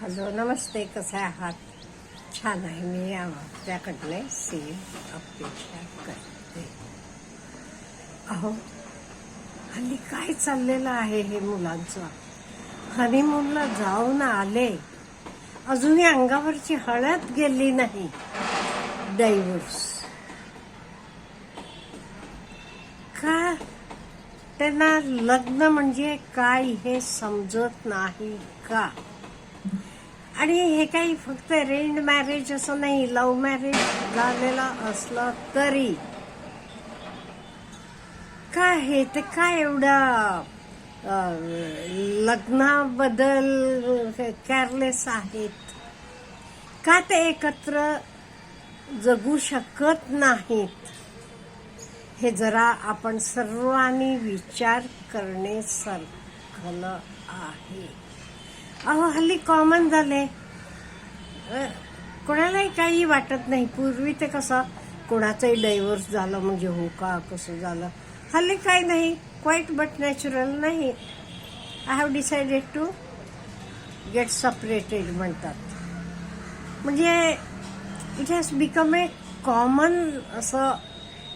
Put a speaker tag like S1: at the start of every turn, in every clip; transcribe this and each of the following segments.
S1: Hello नमस्ते कसे आहात? छान आहे मी त्याकडले सेम अपेक्षा करते. अहो हल्ली काय चाललेलं आहे हे मुलांचं? हनीमूनला जाऊन आले. अजूनही अंगावरची हळद गेली नाही. डायव्हर्स का? त्यांना लग्न म्हणजे काय हे समजत नाही का? आणि हे काही फक्त रेंड मॅरेज असं नाही लव्ह मॅरेज झालेलं असलं तरी. का हे ते काय एवढं लग्नाबद्दल केअरलेस आहेत? का ते एकत्र जगू शकत नाहीत? हे जरा आपण सर्वांनी विचार करणे सरखलं आहे. अहो हल्ली कॉमन झाले कोणालाही काही वाटत नाही. पूर्वी ते कसं कोणाचंही डायव्हर्स झालं म्हणजे हो का कसं झालं. हल्ली काही नाही. क्वाईट बट नॅचरल नाही. I have decided to get separated म्हणतात. म्हणजे it has become a common असं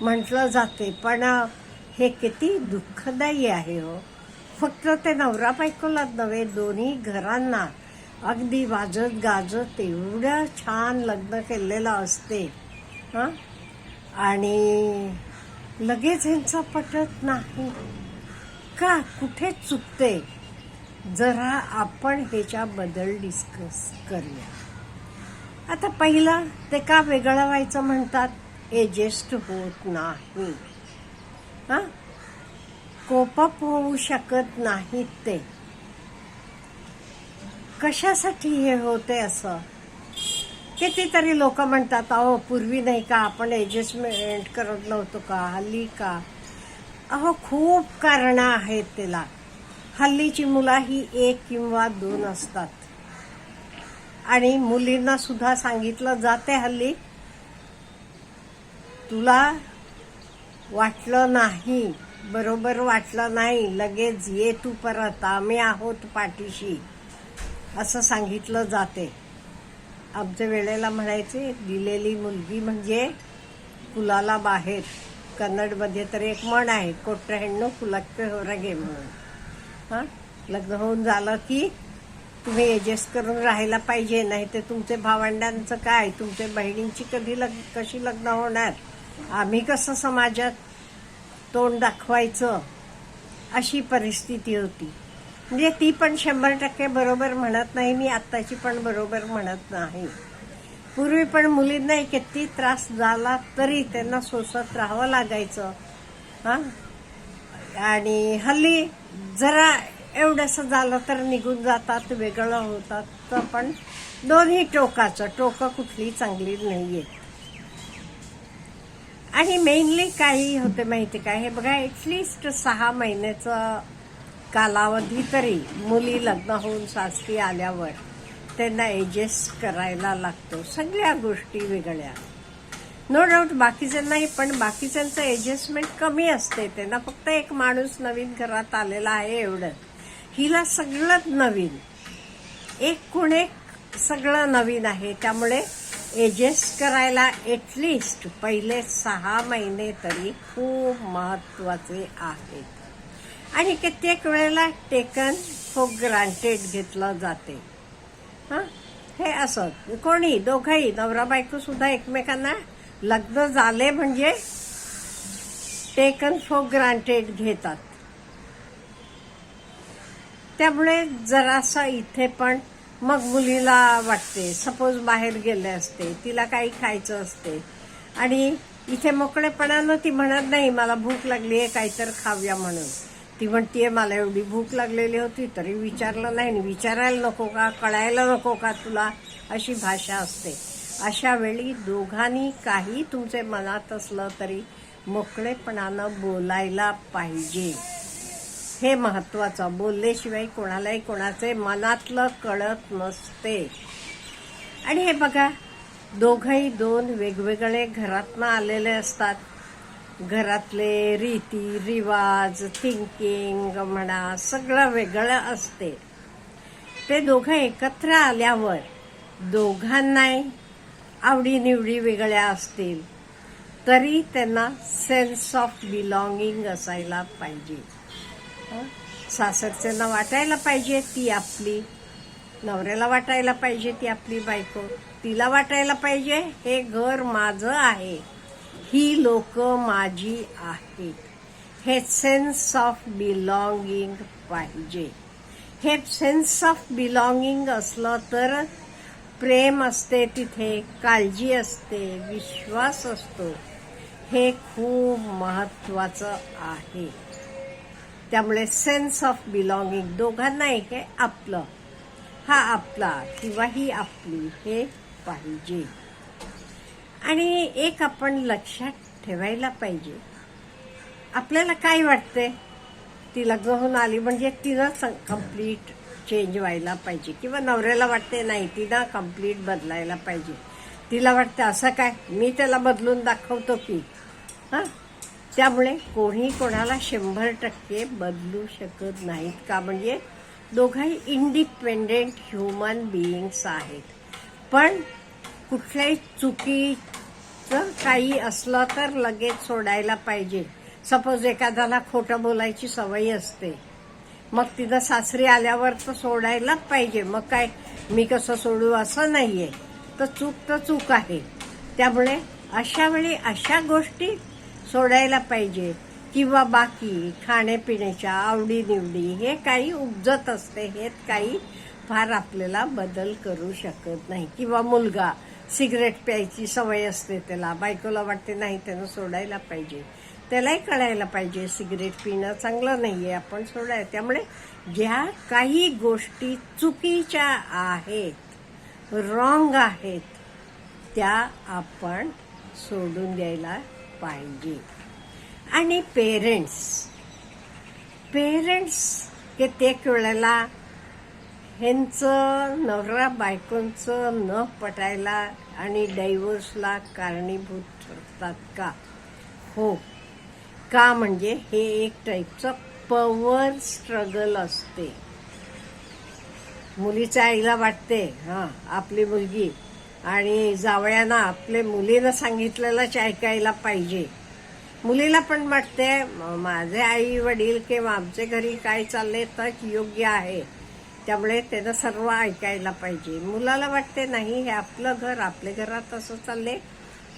S1: म्हटलं जाते. पण हे किती दुःखदायी आहे हो. फक्त ते नवरा बायकोलाच नव्हे दोन्ही घरांना. अगदी वाजत गाजत एवढं छान लग्न केलेलं असते. हां? आणि लगेच ह्यांचं पटत नाही. का? कुठे चुकते? जरा आपण ह्याच्याबद्दल डिस्कस करूया. आता पहिलं ते का वेगळं व्हायचं म्हणतात? एजेस्ट होत नाही. हां? कोपअप होऊ शकत नाहीत ते. कशासाठी हे होते असं? कितीतरी लोक म्हणतात अहो पूर्वी नाही का आपण ऍडजस्टमेंट करत नव्हतो का? हल्ली का? अहो खूप कारणं आहेत त्याला हल्लीची मुलं ही एक किंवा दोन असतात. आणि मुलींना सुद्धा सांगितलं जाते हल्ली तुला वाटलं नाही. बरोबर वाटलं नाही लगेच ये तू परत आम्ही आहोत पाठीशी. असं सांगितलं जाते. आमच्या वेळेला म्हणायचे दिलेली मुलगी म्हणजे कुलाला बाहेर. कन्नडमध्ये तर एक म्हण आहे कोट्र हँडो कुलाक्य होरा घे म्हणून हां? लग्न होऊन झालं की तुम्ही एडजस्ट करून राहायला पाहिजे नाही तर तुमचे भावंडांचं काय? तुमच्या बहिणींची कधी लग कशी लग्न होणार? आम्ही कसं समाजात तोंड दाखवायचं अशी परिस्थिती होती. म्हणजे ती पण शंभर टक्के बरोबर म्हणत नाही मी आत्ताची पण बरोबर म्हणत नाही. पूर्वी पण मुलींना किती त्रास झाला तरी त्यांना सोसत राहावं लागायचं. हा? आणि हल्ली जरा एवढंसं झालं तर निघून जातात वेगळं होतात. तर पण दोन्ही टोकाचं टोकं कुठली चांगली नाही आहेत आणि मेनली काही होते माहिती काय हे बघा ॲटलिस्ट सहा महिन्याचं कालावधी तरी मुली लग्न होऊन सासरी आल्यावर त्यांना ॲडजस्ट करायला लागतो. सगळ्या गोष्टी वेगळ्या. नो डाऊट बाकीच्यांनाही पण बाकीच्यांचं ॲडजस्टमेंट कमी असते. त्यांना फक्त एक माणूस नवीन घरात आलेला आहे एवढं. हिला सगळंच नवीन. एक कोण एक सगळं नवीन आहे. त्यामुळे एडजस्ट करायला एटलिस्ट पहिले सहा महिने तरी खूप महत्त्वाचे आहेत. आणि कित्येक वेळेला टेकन फॉर ग्रांटेड घेतलं जाते. हां? हे असं. कोणी दोघंही नवरा बायको सुद्धा एकमेकांना लग्न झाले म्हणजे टेकन फॉर ग्रांटेड घेतात. त्यामुळे जरासा इथे पण मग मुलीला वाटते सपोज बाहेर गेले असते तिला काही खायचं असते. आणि इथे मोकळेपणानं ती म्हणत नाही मला भूक लागली आहे काहीतरी खाव्या म्हणून. ती म्हणतीये मला एवढी भूक लागलेली होती तरी विचारलं नाही विचारायला नको का कळायला नको का तुला? अशी भाषा असते. अशा वेळी दोघांनी काही तुमचे मनात असलं तरी मोकळेपणानं बोलायला पाहिजे. हे महत्वाचं बोलल्याशिवाय कोणालाही कोणाचे मनातलं कळत नसते. आणि हे बघा दोघही दोन वेगवेगळे घरातनं आलेले असतात. घरातले रीती रिवाज थिंकिंग म्हणा सगळं वेगळं असते. ते दोघं एकत्र आल्यावर दोघांनाही आवडीनिवडी वेगळ्या असतील. तरी त्यांना सेन्स ऑफ बिलॉंगिंग असायला पाहिजे. सासरच्यांना वाटायला पाहिजे ती आपली. नवऱ्याला वाटायला पाहिजे ती आपली बायको. तिला वाटायला पाहिजे हे घर माझं आहे. ही लोक माझी आहेत. हे सेन्स ऑफ बिलॉंगिंग पाहिजे. हे सेन्स ऑफ बिलॉंगिंग असलं तर प्रेम असते तिथे काळजी असते विश्वास असतो. हे खूप महत्वाचं आहे. त्यामुळे सेन्स ऑफ बिलॉंगिंग दोघांना एक आहे आपलं. हा आपला किंवा ही आपली हे पाहिजे. आणि एक आपण लक्षात ठेवायला पाहिजे. आपल्याला काय वाटते ती लग्न होऊन आली म्हणजे तिनं कंप्लीट चेंज व्हायला पाहिजे. किंवा नवऱ्याला वाटते नाही तिनं कंप्लीट बदलायला पाहिजे. तिला वाटतं असं काय? मी त्याला बदलून दाखवतो की. हां? त्यामुळे कोणी कोणाला शंभर टक्के बदलू शकत नाहीत. का म्हणजे दोघंही इंडिपेंडेंट ह्युमन बिईंग्स आहेत. पण कुठल्याही चुकीचं काही असलं तर लगेच सोडायला पाहिजे. सपोज एखाद्याला खोटं बोलायची सवय असते. मग तिथं सासरी आल्यावर तर सोडायलाच पाहिजे. मग काय मी कसं सोडू असं नाहीये. तर चूक तर चूक आहे. त्यामुळे अशा वेळी अशा गोष्टी सोडायला पाहिजे. किंवा बाकी खाण्यापिण्याच्या आवडीनिवडी हे काही उपजत असते हेच काही फार आपल्याला बदल करू शकत नाही. किंवा मुलगा सिगरेट प्यायची सवय असते त्याला बायकोला वाटते नाही त्यानं सोडायला पाहिजे. त्यालाही कळायला पाहिजे सिगरेट पिणं चांगलं नाही आहे आपण सोडाय त्यामुळे ज्या काही गोष्टी चुकीच्या आहेत रॉंग आहेत त्या आपण सोडून द्यायला पाहिजे. आणि पेरेंट्स पेरेंट्स कित्येक वेळेला ह्यांचं नवरा बायकोंचं न पटायला आणि डायव्होर्सला कारणीभूत ठरतात का? हो. का म्हणजे हे एक टाईपचं पॉवर स्ट्रगल असते. मुलीच्या आईला वाटते हां आपली मुलगी आणि जावयांना आपले मुलीनं सांगितलेलंच ऐकायला पाहिजे. मुलीला पण वाटते माझे आई वडील किंवा आमचे घरी काय चालले तर योग्य आहे. त्यामुळे त्यानं सर्व ऐकायला पाहिजे. मुलाला वाटते नाही हे आपलं घर आपल्या घरात असं चालले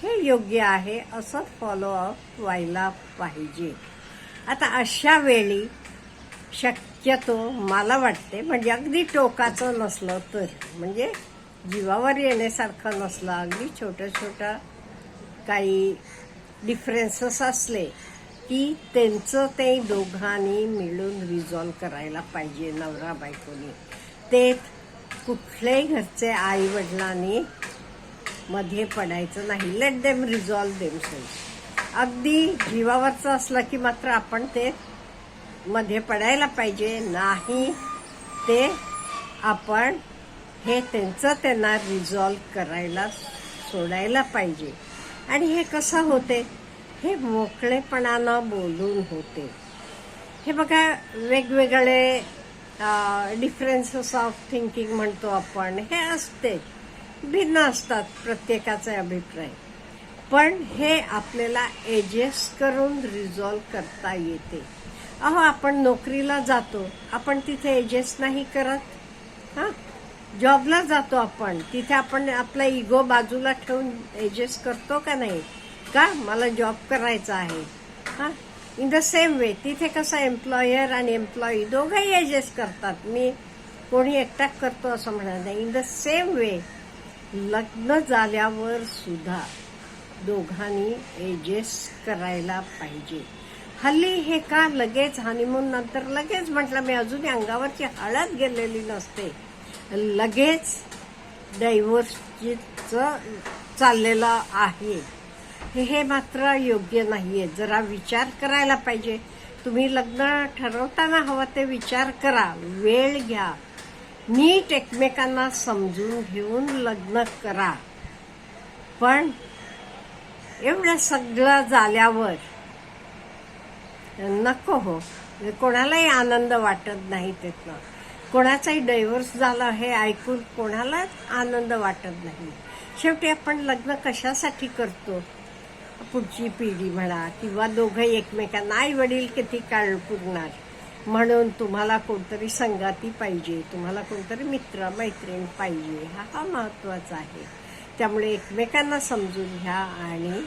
S1: हे योग्य आहे असं फॉलोअप व्हायला पाहिजे. आता अशा वेळी शक्यतो मला वाटते म्हणजे अगदी टोकाचं नसलं तर म्हणजे जीवावर येण्यासारखं नसलं अगदी छोटं छोटं काही डिफरन्सेस असले की त्यांचं ते दोघांनी मिळून रिझॉल्व करायला पाहिजे नवरा बायकोनी. ते कुठल्याही घरचे आई वडिलांनी मध्ये पडायचं नाही. लेट देम रिझॉल्व देमसेल्फ अगदी जीवावरचं असलं की मात्र आपण ते मध्ये पडायला पाहिजे. नाही ते आपण हे त्यांचं त्यांना रिझॉल्व करायला सोडायला पाहिजे. आणि हे कसं होते? हे मोकळेपणानं बोलून होते. हे बघा वेगवेगळे डिफरन्सेस ऑफ थिंकिंग म्हणतो आपण. हे असते. भिन्न असतात प्रत्येकाचे अभिप्राय. पण हे आपल्याला एडजस्ट करून रिझॉल्व करता येते. अहो आपण नोकरीला जातो. आपण तिथे एडजस्ट नाही करत? हां? जॉबला जातो आपण तिथे आपण आपला इगो बाजूला ठेवून ॲडजस्ट करतो का नाही? का? मला जॉब करायचा आहे. हा? इन द सेम वे तिथे कसं एम्प्लॉयर आणि एम्प्लॉई दोघंही ॲडजस्ट करतात. मी कोणी एकटाक करतो असं म्हणत नाही. इन द सेम वे लग्न झाल्यावर सुद्धा दोघांनी ॲडजस्ट करायला पाहिजे. हल्ली हे का लगेच हनीमून नंतर लगेच म्हटलं मी अजूनही अंगावरची हळद गेलेली नसते. लगेच डायव्हर्सचं चाललेलं आहे. हे- मात्र योग्य नाही आहे जरा विचार करायला पाहिजे. तुम्ही लग्न ठरवताना हवं ते विचार करा. वेळ घ्या. नीट एकमेकांना समजून घेऊन लग्न करा. पण एवढं सगळं झाल्यावर नको हो. कोणालाही आनंद वाटत नाही त्यातनं कोणाचाही डायव्हर्स झाला हे ऐकून कोणालाच आनंद वाटत नाही. शेवटी आपण लग्न कशासाठी करतो? पुढची पिढी म्हणा किंवा दोघंही एकमेकांना आई वडील किती काळ पुरणार? म्हणून तुम्हाला कोणतरी संगाती पाहिजे तुम्हाला कोणतरी मित्र मैत्रीण पाहिजे हा हा महत्त्वाचा आहे. त्यामुळे एकमेकांना समजून घ्या आणि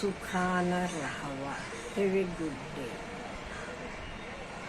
S1: सुखानं राहावा. हे गुड डे